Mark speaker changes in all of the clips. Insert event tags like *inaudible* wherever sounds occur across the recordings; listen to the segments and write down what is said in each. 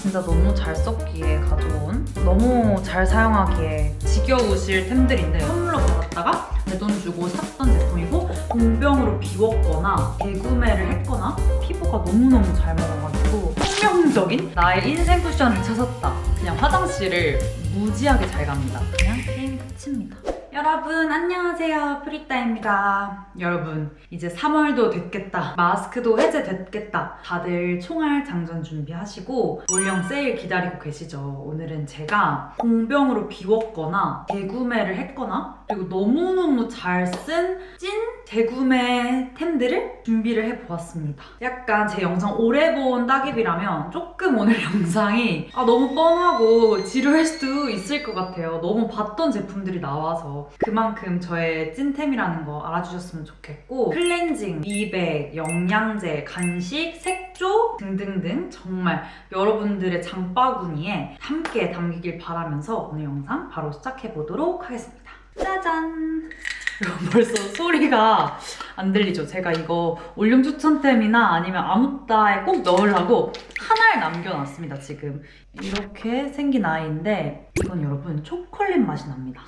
Speaker 1: 진짜 너무 잘 썼기에 가져온 너무 잘 사용하기에 지겨우실 템들인데 선물로 받았다가 내 돈 주고 샀던 제품이고 공병으로 비웠거나 재구매를 했거나 피부가 너무너무 잘 먹어가지고 혁명적인 나의 인생 쿠션을 찾았다. 그냥 화장실을 무지하게 잘 갑니다. 그냥 게임 끝입니다. 여러분 안녕하세요. 프리따입니다. 여러분 이제 3월도 됐겠다. 마스크도 해제됐겠다. 다들 총알 장전 준비하시고 올영 세일 기다리고 계시죠. 오늘은 제가 공병으로 비웠거나 재구매를 했거나 그리고 너무너무 잘 쓴찐 재구매 템들을 준비를 해보았습니다 약간 제 영상 오래 본 따깁이라면 조금 오늘 *laughs* 영상이 아, 너무 뻔하고 지루할 수도 있을 것 같아요 너무 봤던 제품들이 나와서 그만큼 저의 찐템이라는 거 알아주셨으면 좋겠고 클렌징, 미백, 영양제, 간식, 색조 등등등 정말 여러분들의 장바구니에 함께 담기길 바라면서 오늘 영상 바로 시작해 보도록 하겠습니다. 짜잔! 벌써 소리가 안 들리죠? 제가 이거 올륨 추천템이나 아니면 아무따에 꼭 넣으려고 하나를 남겨놨습니다, 지금. 이렇게 생긴 아이인데 이건 여러분 초콜릿 맛이 납니다.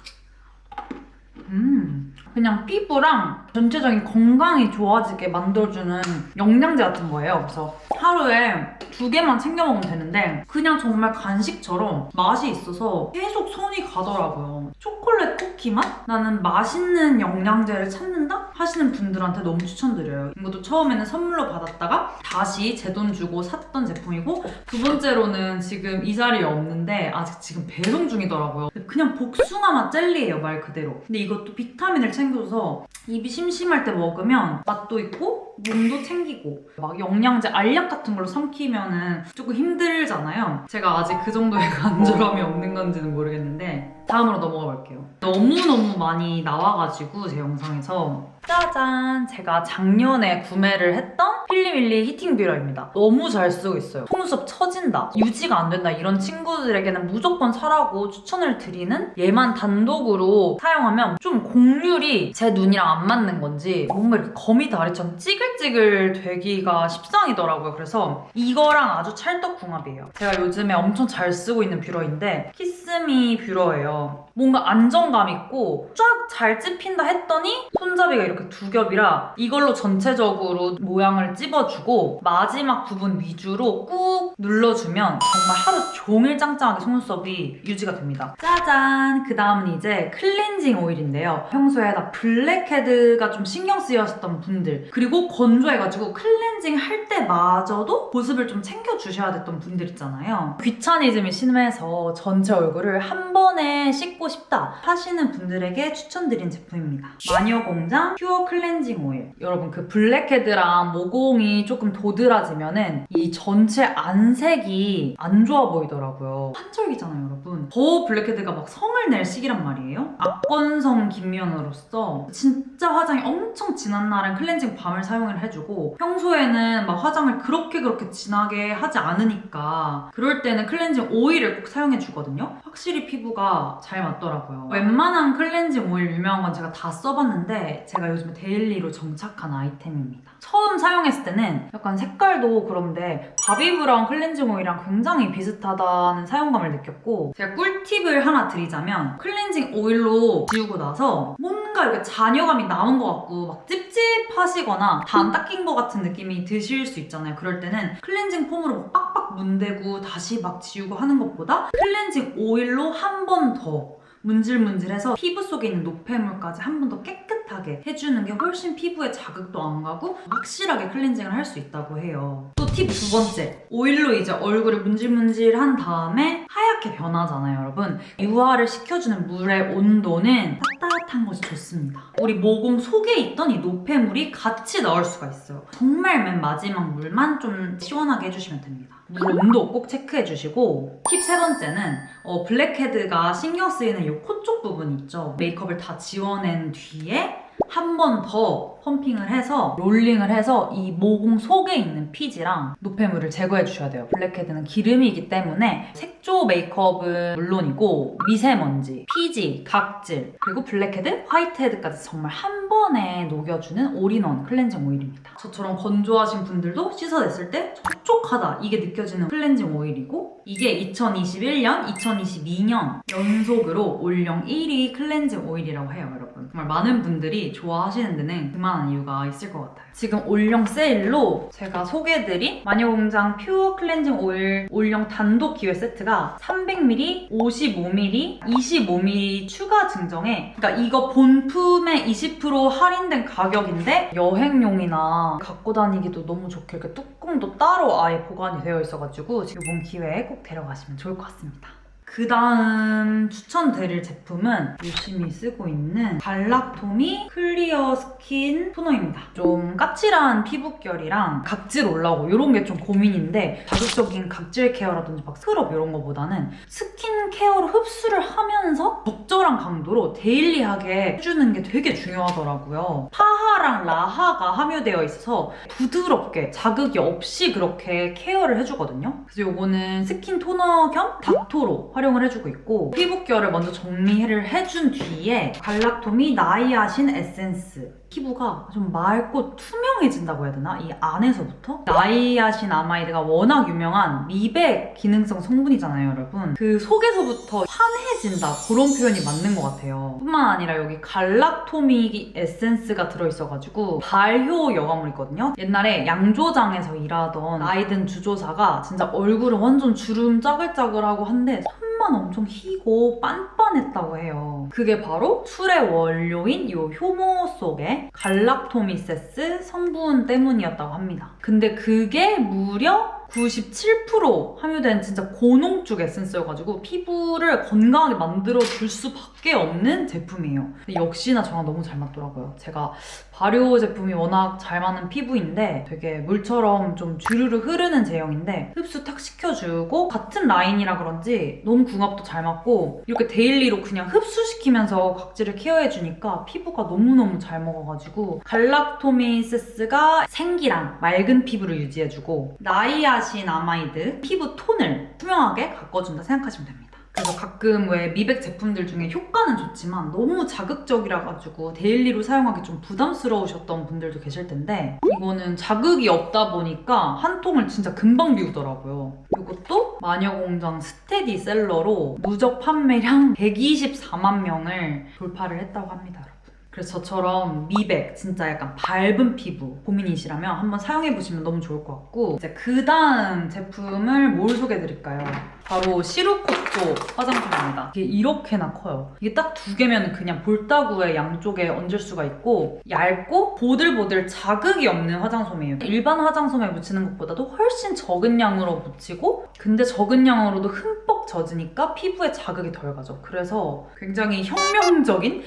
Speaker 1: 음, 그냥 피부랑 전체적인 건강이 좋아지게 만들어주는 영양제 같은 거예요. 그래서 하루에 두 개만 챙겨 먹으면 되는데 그냥 정말 간식처럼 맛이 있어서 계속 손이 가더라고요. 초콜릿 쿠키 맛? 나는 맛있는 영양제를 찾는다? 하시는 분들한테 너무 추천드려요. 이것도 처음에는 선물로 받았다가 다시 제 돈 주고 샀던 제품이고 두 번째로는 지금 이 자리에 없는데 아직 지금 배송 중이더라고요. 그냥 복숭아 맛 젤리예요 말 그대로. 근데 이것도 비타민을 챙겨줘서 입이 심 심할 때 먹으면 맛도 있고 몸도 챙기고 막 영양제 알약 같은 걸로 삼키면은 조금 힘들잖아요. 제가 아직 그 정도의 *laughs* 간절함이 없는 건지는 모르겠는데 다음으로 넘어가 볼게요. 너무너무 많이 나와가지고 제 영상에서 짜잔! 제가 작년에 구매를 했던 필리밀리 히팅 뷰러입니다. 너무 잘 쓰고 있어요. 속눈썹 처진다, 유지가 안 된다 이런 친구들에게는 무조건 사라고 추천을 드리는 얘만 단독으로 사용하면 좀 곡률이 제 눈이랑 안 맞는 건지 뭔가 이렇게 거미 다리처럼 찌글찌글 되기가 십상이더라고요. 그래서 이거랑 아주 찰떡궁합이에요. 제가 요즘에 엄청 잘 쓰고 있는 뷰러인데 키스미 뷰러예요. 뭔가 안정감 있고 쫙 잘 찝힌다 했더니 손잡이가 이렇게 두 겹이라 이걸로 전체적으로 모양을 찝어주고 마지막 부분 위주로 꾹 눌러주면 정말 하루 종일 짱짱하게 속눈썹이 유지가 됩니다. 짜잔! 그 다음은 이제 클렌징 오일인데요. 평소에 나 블랙헤드가 좀 신경 쓰였던 분들 그리고 건조해가지고 클렌징 할 때마저도 보습을 좀 챙겨주셔야 됐던 분들 있잖아요. 귀차니즘이 심해서 전체 얼굴을 한 번에 씻고 싶다 하시는 분들에게 추천드린 제품입니다. 마녀 공장 퓨어 클렌징 오일. 여러분 그 블랙헤드랑 모공이 조금 도드라지면은 이 전체 안색이 안 좋아 보이더라고요. 한철기잖아요, 여러분. 더 블랙헤드가 막 성을 낼 시기란 말이에요. 악건성 김면으로서 진짜 화장이 엄청 진한 날은 클렌징 밤을 사용을 해주고 평소에는 막 화장을 그렇게 그렇게 진하게 하지 않으니까 그럴 때는 클렌징 오일을 꼭 사용해 주거든요. 확실히 피부가 잘 맞더라고요. 웬만한 클렌징 오일 유명한 건 제가 다 써봤는데 제가 요즘에 데일리로 정착한 아이템입니다. 처음 사용했을 때는 약간 색깔도 그런데 바비브라운 클렌징 오일이랑 굉장히 비슷하다는 사용감을 느꼈고 제가 꿀팁을 하나 드리자면 클렌징 오일로 지우고 나서 뭔가 이렇게 잔여감이 남은 것 같고 막 찝찝하시거나 다 안 닦인 것 같은 느낌이 드실 수 있잖아요. 그럴 때는 클렌징 폼으로 막 빡빡 문대고 다시 막 지우고 하는 것보다 클렌징 오일로 한 번 더 문질문질해서 피부 속에 있는 노폐물까지 한 번 더 깨끗하게 해주는 게 훨씬 피부에 자극도 안 가고 확실하게 클렌징을 할 수 있다고 해요. 또 팁 두 번째. 오일로 이제 얼굴을 문질문질한 다음에 하얗게 변하잖아요, 여러분. 유화를 시켜주는 물의 온도는 따뜻한 것이 좋습니다. 우리 모공 속에 있던 이 노폐물이 같이 나올 수가 있어요. 정말 맨 마지막 물만 좀 시원하게 해주시면 됩니다. 물 온도 꼭 체크해 주시고 팁 세 번째는 어, 블랙헤드가 신경 쓰이는 이 코 쪽 부분 있죠. 메이크업을 다 지워낸 뒤에 한 번 더 펌핑을 해서 롤링을 해서 이 모공 속에 있는 피지랑 노폐물을 제거해 주셔야 돼요. 블랙헤드는 기름이기 때문에 색조 메이크업은 물론이고 미세먼지, 피지, 각질 그리고 블랙헤드, 화이트헤드까지 정말 한 번에 녹여주는 올인원 클렌징 오일입니다. 저처럼 건조하신 분들도 씻어냈을 때 촉촉하다 이게 느껴지는 클렌징 오일이고 이게 2021년, 2022년 연속으로 올영 1위 클렌징 오일이라고 해요, 여러분. 정말 많은 분들이 좋아하시는 데는 그만한 이유가 있을 것 같아요. 지금 올영 세일로 제가 소개해드린 마녀공장 퓨어 클렌징 오일 올영 단독 기회 세트가 300ml, 55ml, 25ml 추가 증정에 그러니까 이거 본품의 20% 할인된 가격인데 여행용이나 갖고 다니기도 너무 좋게 이렇게 뚜껑도 따로 아예 보관이 되어 있어가지고 이번 기회에 꼭 데려가시면 좋을 것 같습니다. 그 다음 추천드릴 제품은 열심히 쓰고 있는 발락토미 클리어 스킨 토너입니다. 좀 까칠한 피부결이랑 각질 올라오고 이런 게 좀 고민인데 자극적인 각질 케어라든지 막 스크럽 이런 거보다는 스킨 케어를 흡수를 하면서 적절한 강도로 데일리하게 해주는 게 되게 중요하더라고요. 파하랑 라하가 함유되어 있어서 부드럽게 자극이 없이 그렇게 케어를 해주거든요. 그래서 요거는 스킨 토너 겸 닥토로 활용 을 해주고 있고 피부결을 먼저 정리를 해준 뒤에 갈락토미 나이아신 에센스 피부가 좀 맑고 투명해진다고 해야 되나? 이 안에서부터? 나이아신 아마이드가 워낙 유명한 미백 기능성 성분이잖아요 여러분. 그 속에서부터 환해진다. 그런 표현이 맞는 것 같아요. 뿐만 아니라 여기 갈락토미 에센스가 들어있어가지고 발효 여과물이거든요? 옛날에 양조장에서 일하던 아이든 주조사가 진짜 얼굴은 완전 주름 짜글짜글하고 한데 손만 엄청 희고 빤빤했다고 해요. 그게 바로 술의 원료인 이 효모 속의 갈락토미세스 성분 때문이었다고 합니다. 근데 그게 무려 97% 함유된 진짜 고농축 에센스여가지고 피부를 건강하게 만들어 줄 수밖에 없는 제품이에요. 역시나 저랑 너무 잘 맞더라고요. 제가 발효 제품이 워낙 잘 맞는 피부인데 되게 물처럼 좀 주르르 흐르는 제형인데 흡수 탁 시켜주고 같은 라인이라 그런지 너무 궁합도 잘 맞고 이렇게 데일리로 그냥 흡수시키면서 각질을 케어해주니까 피부가 너무너무 잘 먹어가지고 갈락토미세스가 생기랑 맑은 피부를 유지해주고 나이아 신 아마이드 피부 톤을 투명하게 가꿔준다 생각하시면 됩니다. 그래서 가끔 왜 미백 제품들 중에 효과는 좋지만 너무 자극적이라 가지고 데일리로 사용하기 좀 부담스러우셨던 분들도 계실 텐데 이거는 자극이 없다 보니까 한 통을 진짜 금방 비우더라고요. 이것도 마녀공장 스테디셀러로 누적 판매량 *laughs* 124만 명을 돌파를 했다고 합니다. 그래서 저처럼 미백, 진짜 약간 밝은 피부 고민이시라면 한번 사용해보시면 너무 좋을 것 같고 이제 그 다음 제품을 뭘 소개해드릴까요? 바로 시루코토 화장품입니다. 이게 이렇게나 커요. 이게 딱 두 개면 그냥 볼따구에 양쪽에 얹을 수가 있고 얇고 보들보들 자극이 없는 화장솜이에요. 일반 화장솜에 묻히는 것보다도 훨씬 적은 양으로 묻히고 근데 적은 양으로도 흠뻑 젖으니까 피부에 자극이 덜 가죠. 그래서 굉장히 혁명적인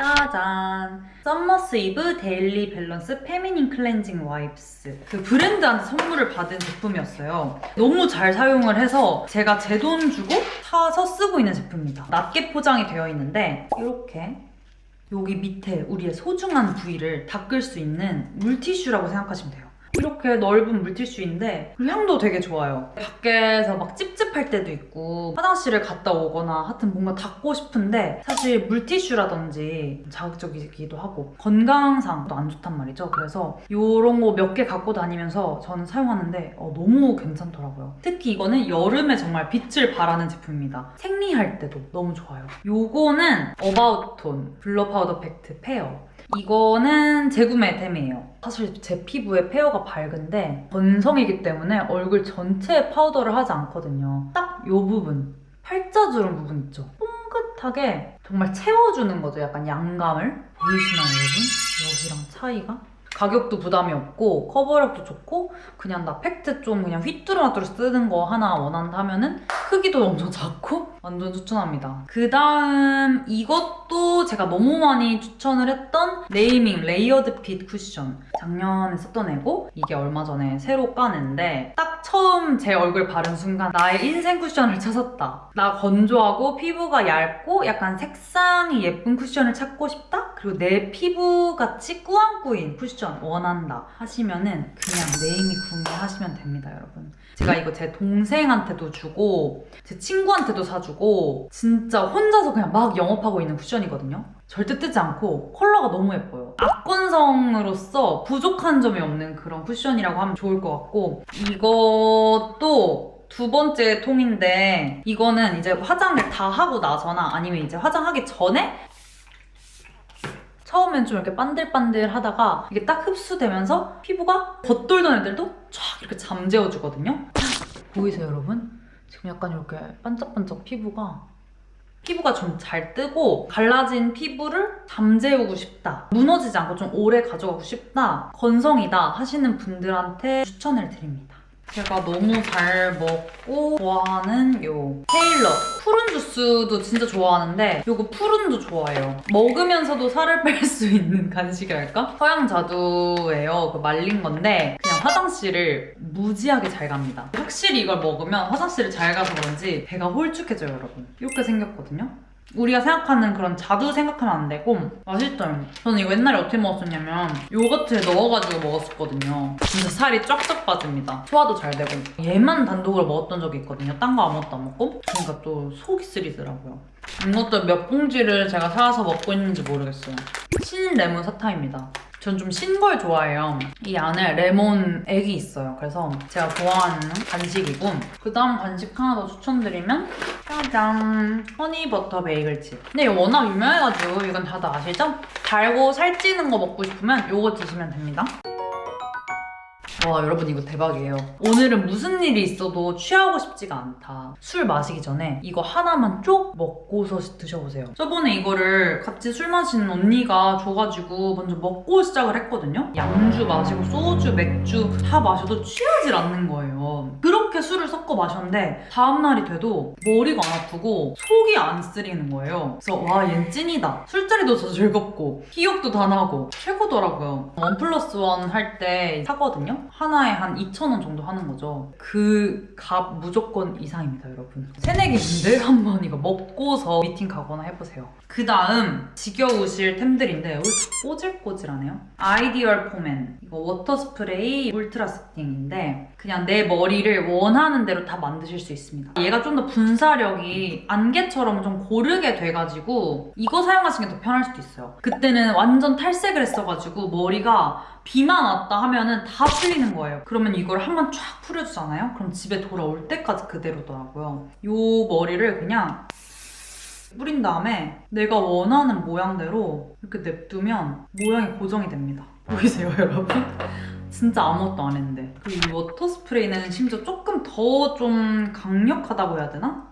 Speaker 1: 짜잔! 썸머스 이브 데일리 밸런스 페미닌 클렌징 와이프스 그 브랜드한테 선물을 받은 제품이었어요. 너무 잘 사용을 해서 제가 제 돈 주고 사서 쓰고 있는 제품입니다. 낮게 포장이 되어 있는데 이렇게 여기 밑에 우리의 소중한 부위를 닦을 수 있는 물티슈라고 생각하시면 돼요 이렇게 넓은 물티슈인데 향도 되게 좋아요. 밖에서 막 찝찝할 때도 있고 화장실을 갔다 오거나 하여튼 뭔가 닦고 싶은데 사실 물티슈라든지 자극적이기도 하고 건강상도 안 좋단 말이죠. 그래서 이런 거 몇 개 갖고 다니면서 저는 사용하는데 어, 너무 괜찮더라고요. 특히 이거는 여름에 정말 빛을 발하는 제품입니다. 생리할 때도 너무 좋아요. 요거는 어바웃톤 블러 파우더 팩트 페어 이거는 재구매템이에요. 사실 제 피부에 페어가 밝은데 건성이기 때문에 얼굴 전체에 파우더를 하지 않거든요. 딱 이 부분, 팔자주름 부분 있죠? 뽕긋하게 정말 채워주는 거죠. 약간 양감을. 보이시나요, 여러분? 여기랑 차이가? 가격도 부담이 없고 커버력도 좋고 그냥 나 팩트 좀 그냥 휘뚜루마뚜루 쓰는 거 하나 원한다 하면은 크기도 엄청 작고 완전 추천합니다. 그 다음 이것도 제가 너무 많이 추천을 했던 네이밍 레이어드 핏 쿠션 작년에 썼던 애고 이게 얼마 전에 새로 까낸데 딱 처음 제 얼굴 바른 순간 나의 인생 쿠션을 찾았다. 나 건조하고 피부가 얇고 약간 색상이 예쁜 쿠션을 찾고 싶다? 그리고 내 피부같이 꾸안꾸인 쿠션 원한다 하시면은 그냥 네이미 구매하시면 됩니다 여러분 제가 이거 제 동생한테도 주고 제 친구한테도 사주고 진짜 혼자서 그냥 막 영업하고 있는 쿠션이거든요 절대 뜨지 않고 컬러가 너무 예뻐요. 악건성으로서 부족한 점이 없는 그런 쿠션이라고 하면 좋을 것 같고 이것도 두 번째 통인데 이거는 이제 화장을 다 하고 나서나 아니면 이제 화장하기 전에 처음엔 좀 이렇게 반들반들 하다가 이게 딱 흡수되면서 피부가 겉돌던 애들도 쫙 이렇게 잠재워주거든요. 보이세요, 여러분? 지금 약간 이렇게 반짝반짝 피부가 피부가 좀 잘 뜨고 갈라진 피부를 잠재우고 싶다. 무너지지 않고 좀 오래 가져가고 싶다. 건성이다 하시는 분들한테 추천을 드립니다. 제가 너무 잘 먹고 좋아하는 요 테일러 푸른 주스도 진짜 좋아하는데 요거 푸른도 좋아해요. 먹으면서도 살을 *laughs* 뺄 수 있는 간식이랄까? 서양 자두예요. 그 말린 건데 그냥 화장실을 무지하게 잘 갑니다. 확실히 이걸 먹으면 화장실을 잘 가서 그런지 배가 홀쭉해져요, 여러분. 이렇게 생겼거든요. 우리가 생각하는 그런 자두 생각하면 안 되고 맛있어요. 저는 이거 옛날에 어떻게 먹었었냐면 요거트에 넣어가지고 먹었었거든요. 진짜 살이 쫙쫙 빠집니다. 소화도 잘 되고 얘만 단독으로 먹었던 적이 있거든요. 딴 거 아무것도 안 먹고 그러니까 또 속이 쓰리더라고요. 이것도 몇 봉지를 제가 사와서 먹고 있는지 모르겠어요. 신 레몬 사탕입니다. 전 좀 신 걸 좋아해요. 이 안에 레몬 액이 있어요. 그래서 제가 좋아하는 간식이고 그 다음 간식 하나 더 추천드리면 짜잔 허니버터 베이글칩 근데 이거 워낙 유명해가지고 이건 다들 아시죠? 달고 살찌는 거 먹고 싶으면 이거 드시면 됩니다. 와 여러분 이거 대박이에요. 오늘은 무슨 일이 있어도 취하고 싶지가 않다. 술 마시기 전에 이거 하나만 쪽 먹고서 드셔보세요. 저번에 이거를 같이 술 마시는 언니가 줘가지고 먼저 먹고 시작을 했거든요. 양주 마시고 소주, 맥주 다 마셔도 취하질 않는 거예요. 그렇게 술을 섞어 마셨는데 다음날이 돼도 머리가 안 아프고 속이 안 쓰리는 거예요. 그래서 와 얘는 찐이다. 술자리도 더 즐겁고 기억도 다 나고 최고더라고요. 원 플러스 원 할 때 사거든요. 하나에 한 2,000원 정도 하는 거죠. 그 값 무조건 이상입니다, 여러분. 새내기 분들 *laughs* 한번 이거 먹고서 미팅 가거나 해보세요. 그 다음 지겨우실 템들인데 왜 꼬질꼬질하네요. 아이디얼 포맨 이거 워터 스프레이 울트라 세팅인데 그냥 내 머리를 원하는 대로 다 만드실 수 있습니다. 얘가 좀 더 분사력이 안개처럼 좀 고르게 돼가지고 이거 사용하시는 게 더 편할 수도 있어요. 그때는 완전 탈색을 했어가지고 머리가 비만 왔다 하면은 다 풀리는 거예요. 그러면 이걸 한번 쫙 풀어주잖아요? 그럼 집에 돌아올 때까지 그대로더라고요. 요 머리를 그냥 뿌린 다음에 내가 원하는 모양대로 이렇게 냅두면 모양이 고정이 됩니다. 보이세요, 여러분? 진짜 아무것도 안 했는데. 그리고 이 워터 스프레이는 심지어 조금 더 좀 강력하다고 해야 되나?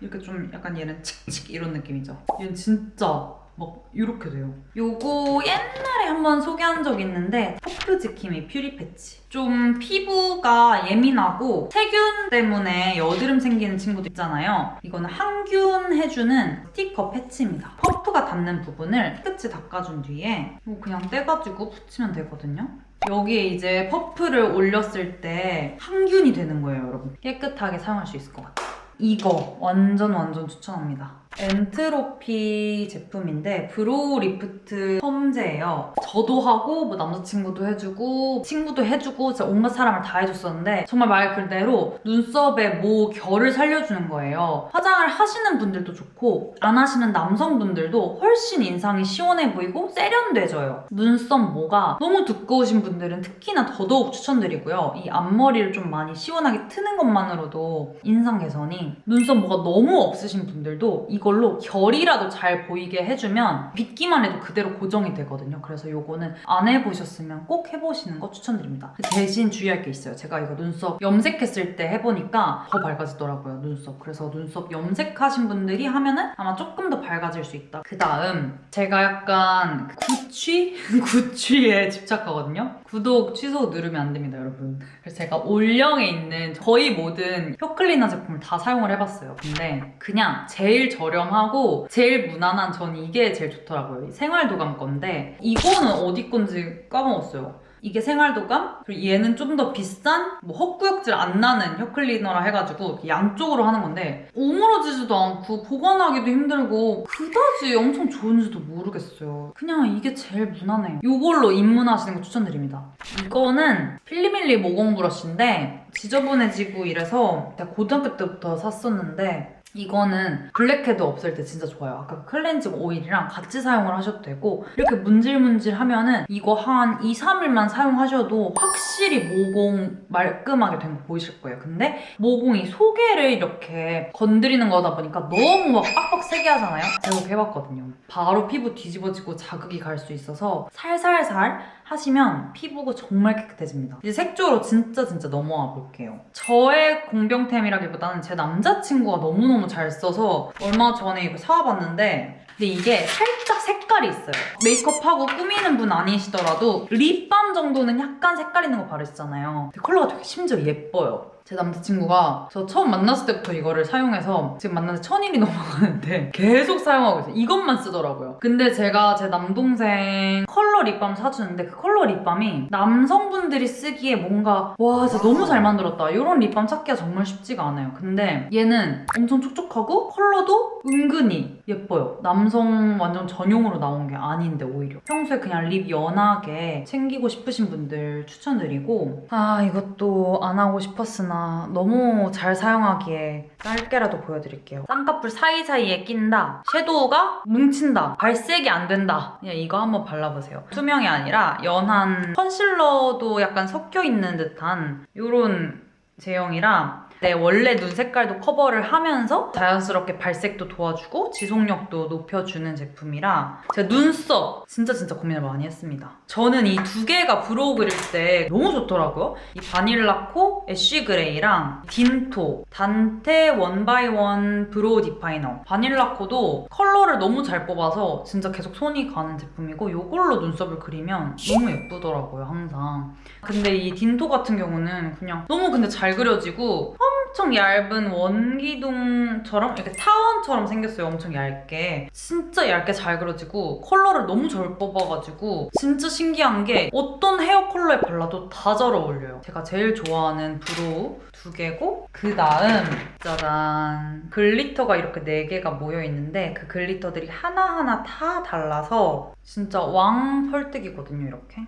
Speaker 1: 이렇게 좀 약간 얘는 칙칙 이런 느낌이죠. 얘는 진짜 막 이렇게 돼요. 요거 옛날에 한번 소개한 적 있는데 퍼프 지킴이 퓨리 패치. 좀 피부가 예민하고 세균 때문에 여드름 생기는 친구도 있잖아요. 이거는 항균 해주는 스티커 패치입니다. 퍼프가 닿는 부분을 깨끗이 닦아준 뒤에 이거 그냥 떼가지고 붙이면 되거든요. 여기에 이제 퍼프를 올렸을 때 항균이 되는 거예요, 여러분. 깨끗하게 사용할 수 있을 것 같아요. 이거 완전 완전 추천합니다. 엔트로피 제품인데 브로우 리프트 펌제예요. 저도 하고 뭐 남자친구도 해주고 친구도 해주고 진짜 온갖 사람을 다 해줬었는데 정말 말 그대로 눈썹의 모 결을 살려주는 거예요. 화장을 하시는 분들도 좋고 안 하시는 남성분들도 훨씬 인상이 시원해 보이고 세련돼져요. 눈썹 모가 너무 두꺼우신 분들은 특히나 더더욱 추천드리고요. 이 앞머리를 좀 많이 시원하게 트는 것만으로도 인상 개선이 눈썹 모가 너무 없으신 분들도 이 걸로 결이라도 잘 보이게 해주면 빗기만 해도 그대로 고정이 되거든요. 그래서 요거는 안 해보셨으면 꼭 해보시는 거 추천드립니다. 대신 주의할 게 있어요. 제가 이거 눈썹 염색했을 때 해보니까 더 밝아지더라고요. 눈썹. 그래서 눈썹 염색하신 분들이 하면은 아마 조금 더 밝아질 수 있다. 그 다음 제가 약간 구취? *laughs* 구취에 집착하거든요. 구독 취소 누르면 안 됩니다, 여러분. 그래서 제가 올영에 있는 거의 모든 혀클리너 제품을 다 사용을 해봤어요. 근데 그냥 제일 저렴하고 제일 무난한 전 이게 제일 좋더라고요. 이 생활도감 건데 이거는 어디 건지 까먹었어요. 이게 생활도감? 그리고 얘는 좀 더 비싼? 뭐 헛구역질 안 나는 혀클리너라 해가지고 양쪽으로 하는 건데 오므러지지도 않고 보관하기도 힘들고 그다지 엄청 좋은지도 모르겠어요. 그냥 이게 제일 무난해요. 이걸로 입문하시는 거 추천드립니다. 이거는 필리밀리 모공 브러쉬인데 지저분해지고 이래서 고등학교 때부터 샀었는데 이거는 블랙헤드 없을 때 진짜 좋아요. 아까 그 클렌징 오일이랑 같이 사용을 하셔도 되고 이렇게 문질문질 하면은 이거 한 2, 3일만 사용하셔도 확실히 모공 말끔하게 된 거 보이실 거예요. 근데 모공이 소개를 이렇게 건드리는 거다 보니까 너무 막 빡빡 세게 하잖아요. 제가 해봤거든요. 바로 피부 뒤집어지고 자극이 갈 수 있어서 살살살 하시면 피부가 정말 깨끗해집니다. 이제 색조로 진짜 진짜 넘어와 볼게요. 저의 공병템이라기보다는 제 남자친구가 너무너무 잘 써서 얼마 전에 이거 사와봤는데 근데 이게 살짝 색깔이 있어요. 메이크업하고 꾸미는 분 아니시더라도 립밤 정도는 약간 색깔 있는 거 바르시잖아요. 근데 컬러가 되게 심지어 예뻐요. 제 남자친구가 저 처음 만났을 때부터 이거를 사용해서 지금 만난 지 천일이 *laughs* 넘어가는데 계속 사용하고 있어요. 이것만 쓰더라고요. 근데 제가 제 남동생 컬러 립밤 사주는데 그 컬러 립밤이 남성분들이 쓰기에 뭔가 와 진짜 너무 잘 만들었다. 이런 립밤 찾기가 정말 쉽지가 않아요. 근데 얘는 엄청 촉촉하고 컬러도 은근히 예뻐요. 남성 완전 전용으로 나온 게 아닌데 오히려 평소에 그냥 립 연하게 챙기고 싶으신 분들 추천드리고 아 이것도 안 하고 싶었으나 너무 잘 사용하기에 짧게라도 보여드릴게요. 쌍꺼풀 사이사이에 낀다. 섀도우가 뭉친다. 발색이 안 된다. 그냥 이거 한번 발라보세요. 투명이 아니라 연한 컨실러도 약간 섞여 있는 듯한 이런 제형이라 내 원래 눈 색깔도 커버를 하면서 자연스럽게 발색도 도와주고 지속력도 높여주는 제품이라 제가 눈썹 진짜 진짜 고민을 많이 했습니다. 저는 이 두 개가 브로우 그릴 때 너무 좋더라고요. 이 바닐라코 애쉬 그레이랑 딘토 단테 원바이원 브로우 디파이너 바닐라코도 컬러를 너무 잘 뽑아서 진짜 계속 손이 가는 제품이고 이걸로 눈썹을 그리면 너무 예쁘더라고요 항상. 근데 이 딘토 같은 경우는 그냥 너무 근데 잘 그려지고 엄청 얇은 원기둥처럼 이렇게 타원처럼 생겼어요. 엄청 얇게. 진짜 얇게 잘 그려지고 컬러를 너무 잘 뽑아가지고 진짜 신기한 게 어떤 헤어 컬러에 발라도 다 잘 어울려요. 제가 제일 좋아하는 브로우 두 개고 그 다음 짜잔 글리터가 이렇게 네 개가 모여 있는데 그 글리터들이 하나하나 다 달라서 진짜 왕 펄뜨기거든요. 이렇게.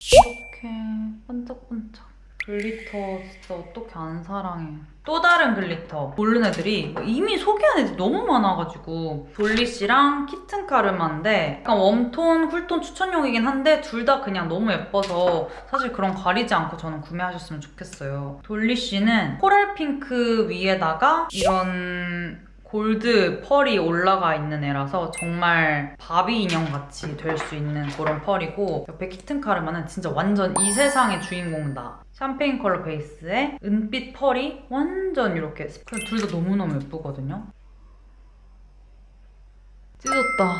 Speaker 1: 이렇게 반짝반짝 글리터 진짜 어떻게 안 사랑해? 또 다른 글리터. 모르는 애들이 이미 소개한 애들이 너무 많아가지고. 볼리시랑 키튼 카르마인데 약간 웜톤, 쿨톤 추천용이긴 한데 둘 다 그냥 너무 예뻐서 사실 그런 가리지 않고 저는 구매하셨으면 좋겠어요. 돌리시는 코랄 핑크 위에다가 이런 골드 펄이 올라가 있는 애라서 정말 바비 인형 같이 될 수 있는 그런 펄이고 옆에 키튼 카르마는 진짜 완전 이 세상의 주인공이다. 샴페인 컬러 베이스에 은빛 펄이 완전 이렇게 둘 다 너무너무 예쁘거든요. 찢었다.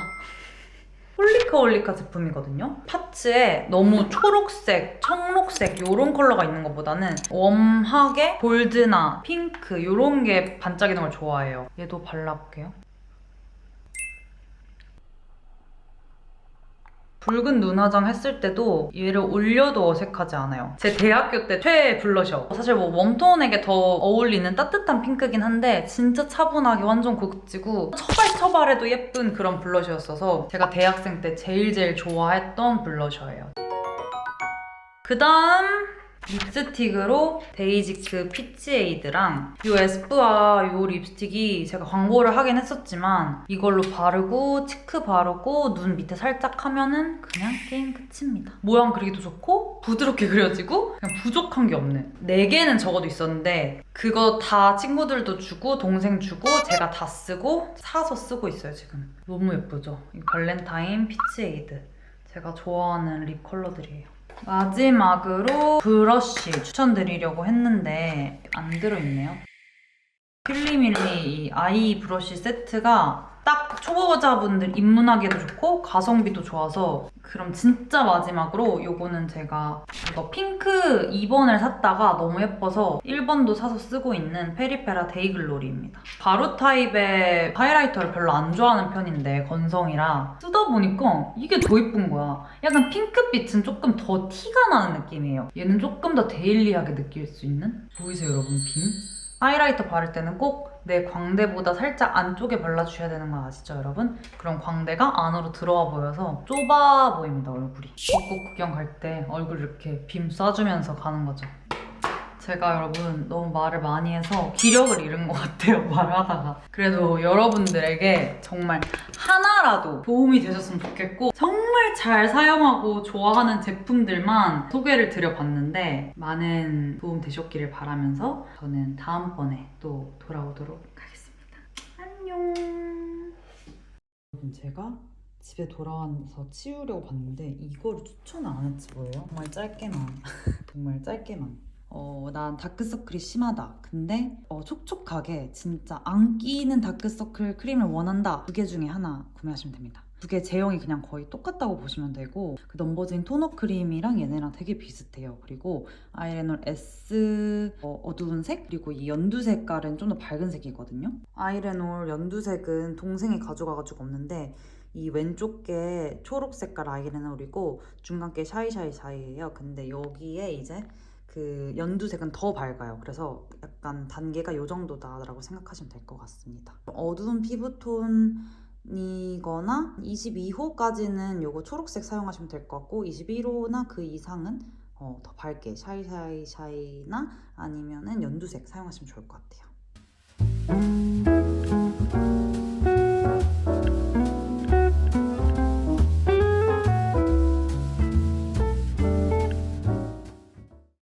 Speaker 1: 홀리카 제품이거든요. 파츠에 너무 초록색, 청록색 이런 컬러가 있는 것보다는 웜하게 골드나 핑크 이런 게 반짝이는 걸 좋아해요. 얘도 발라볼게요. 붉은 눈화장 했을 때도 얘를 올려도 어색하지 않아요. 제 대학교 때 최애 블러셔. 사실 뭐 웜톤에게 더 어울리는 따뜻한 핑크긴 한데 진짜 차분하게 완전 고급지고 처발처발해도 예쁜 그런 블러셔였어서 제가 대학생 때 제일 제일 좋아했던 블러셔예요. 그 다음 립스틱으로 데이지크 피치에이드랑 이 에스쁘아 이 립스틱이 제가 광고를 하긴 했었지만 이걸로 바르고 치크 바르고 눈 밑에 살짝 하면은 그냥 게임 끝입니다. 모양 그리기도 좋고 부드럽게 그려지고 그냥 부족한 게 없는 4개는 적어도 있었는데 그거 다 친구들도 주고 동생 주고 제가 다 쓰고 사서 쓰고 있어요 지금. 너무 예쁘죠? 이 발렌타인 피치에이드 제가 좋아하는 립 컬러들이에요. 마지막으로 브러쉬 추천드리려고 했는데 안 들어있네요. 필리밀리 이 아이 브러쉬 세트가 딱 초보자분들 입문하기에도 좋고 가성비도 좋아서 그럼 진짜 마지막으로 요거는 제가 이거 핑크 2번을 샀다가 너무 예뻐서 1번도 사서 쓰고 있는 페리페라 데이글로리입니다. 바로 타입의 하이라이터를 별로 안 좋아하는 편인데 건성이라 쓰다 보니까 이게 더 예쁜 거야. 약간 핑크빛은 조금 더 티가 나는 느낌이에요. 얘는 조금 더 데일리하게 느낄 수 있는? 보이세요 여러분 빔? 하이라이터 바를 때는 꼭 내 광대보다 살짝 안쪽에 발라주셔야 되는 거 아시죠, 여러분? 그럼 광대가 안으로 들어와 보여서 좁아 보입니다, 얼굴이. 벚꽃 구경 갈 때 얼굴 이렇게 빔 쏴주면서 가는 거죠. 제가 여러분 너무 말을 많이 해서 기력을 잃은 것 같아요, *laughs* 말하다가. 그래도 여러분들에게 정말 하나라도 도움이 되셨으면 좋겠고, 정말 잘 사용하고 좋아하는 제품들만 소개를 드려봤는데, 많은 도움 되셨기를 바라면서 저는 다음번에 또 돌아오도록 하겠습니다. 안녕! 제가 집에 돌아와서 치우려고 봤는데 이거를 추천을 안 했지 뭐예요? 정말 짧게만 *laughs* 정말 짧게만 어, 난 다크서클이 심하다. 근데 어, 촉촉하게 진짜 안 끼는 다크서클 크림을 원한다. 두 개 중에 하나 구매하시면 됩니다. 두 개 제형이 그냥 거의 똑같다고 보시면 되고 그 넘버진 토너 크림이랑 얘네랑 되게 비슷해요. 그리고 아이래놀 S 어, 어두운 색 그리고 이 연두 색깔은 좀 더 밝은 색이거든요. 아이래놀 연두색은 동생이 가져가가지고 없는데 이 왼쪽 게 초록 색깔 아이래놀이고 중간 게 샤이샤이샤이예요. 근데 여기에 이제 그 연두색은 더 밝아요. 그래서 약간 단계가 요 정도다라고 생각하시면 될 것 같습니다. 어두운 피부톤 이거나 22호까지는 요거 초록색 사용하시면 될 것 같고 21호나 그 이상은 어, 더 밝게 샤이샤이샤이나 아니면은 연두색 사용하시면 좋을 것 같아요.